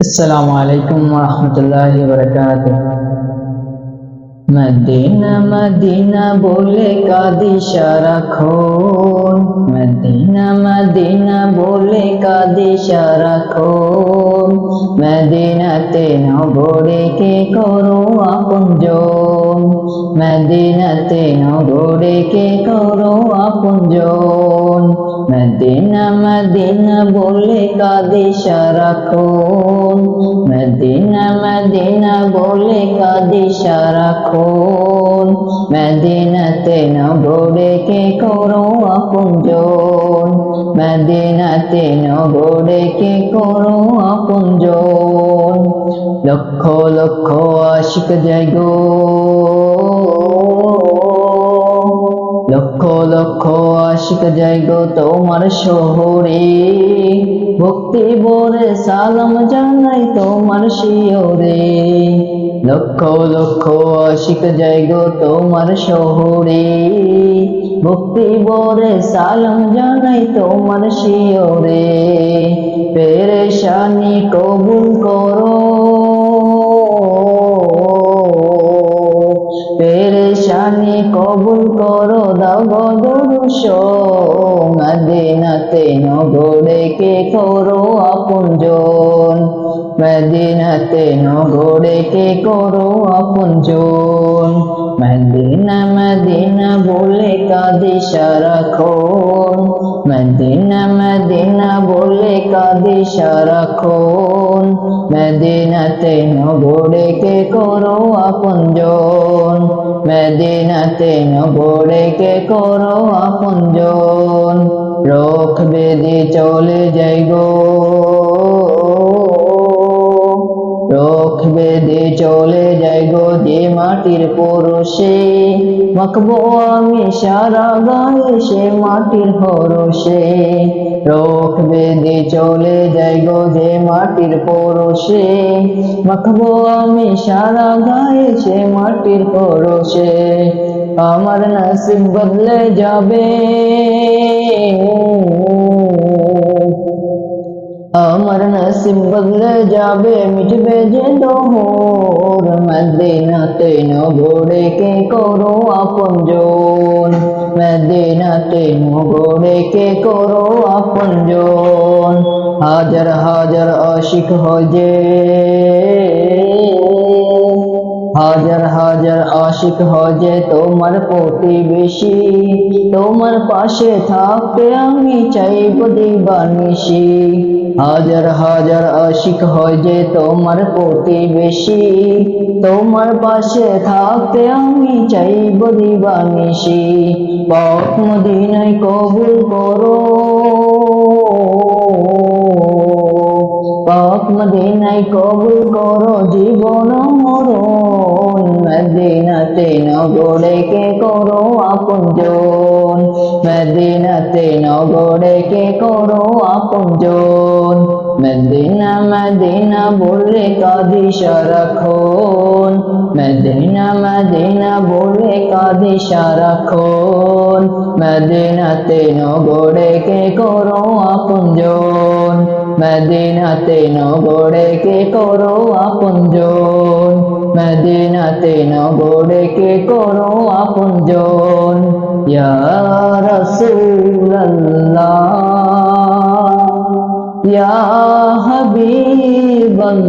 السلام عليكم ورحمة الله وبركاته Medina Medina বলে কাঁদি সারাক্ষণ মদিনা মদিনা বলে কাঁদি সারাক্ষণ মদিনাতে নগরে কে করো আপনজন মদিনাতে নগরে কে করো আপনজন মদিনা মদিনা বলে কাঁদি সারাক্ষণ। মদিনা মদিনা বলে কাঁদি সারাক্ষণ। মদিনাতে নগরে কে করো আপনজন মদিনাতে নগরে কে করো আপনজন লক্ষ লক্ষ আশিক জায়গো লক্ষ লক্ষ আশিক জায়গো তোমার শহরে। ভক্তি বরে সালাম জানাই তোমার শিওরে লক্ষ লক্ষ আশিক জায়গো তোমার শহরে। ভক্তি বরে সালাম জানাই তোমার শিওরে পেরেশানি কবুল করো। কবুল করো, দাও গদরুষ মদিনাতে নগরে কে করো আপনজন। মদিনাতে নগরে কে করো আপনজন। মদিনা মদিনা বলে কাঁদি সারাক্ষণ। মদিনা মদিনা বলে কাঁদি সারাক্ষণ। মদিনাতে নগরে কে করো আপনজন। মদিনাতে নগরে কে করো আপনজন। রোখ বেদি চলে যাইগো। রোখ চলে যাই গো যে মাটির পরশে। মাখবো আমি সারা গায়ে সে মাটির হরসে রোখ বেদে চলে যাই গো যে মাটির পরশে। মাখবো আমি সারা গায়ে সে মাটির পরশে। আমার নসিব বদলে যাবে। আমার নসিব বদলে যাবে মিটবে যে দোহর মদিনাতে নগরে কে করো আপনজন মদিনাতে নগরে কে করো আপনজন হাজার হাজার আশিক হজে হাজার হাজার আশিক হজে তোমার প্রতিবেশী। তোমার পাশে থাকতে আমি চাইব দিবানিসি হাজার হাজার আশিক হজে তোমার প্রতিবেশী। তোমার পাশে থাকতে আমি চাইব দিবানিসি পাক মদিনায় কবুল করো। পাক মদিনায় কবুল করো, জীবন মরণ মদিনাতে নগরে কে করো আপনজন মদিনাতে নগরে কে করো আপনজন মদিনা মদিনা বলে কাঁদি সারাক্ষণ মদিনা মদিনা বলে কাঁদি সারাক্ষণ মদিনাতে নগরে কে করো আপনজন মদিনাতে নগরে কে করো আপনজন মদিনাতে নগরে কে করো আপনজন ইয়া রাসূলুল্লাহ ইয়া হাবিবাল্লাহ।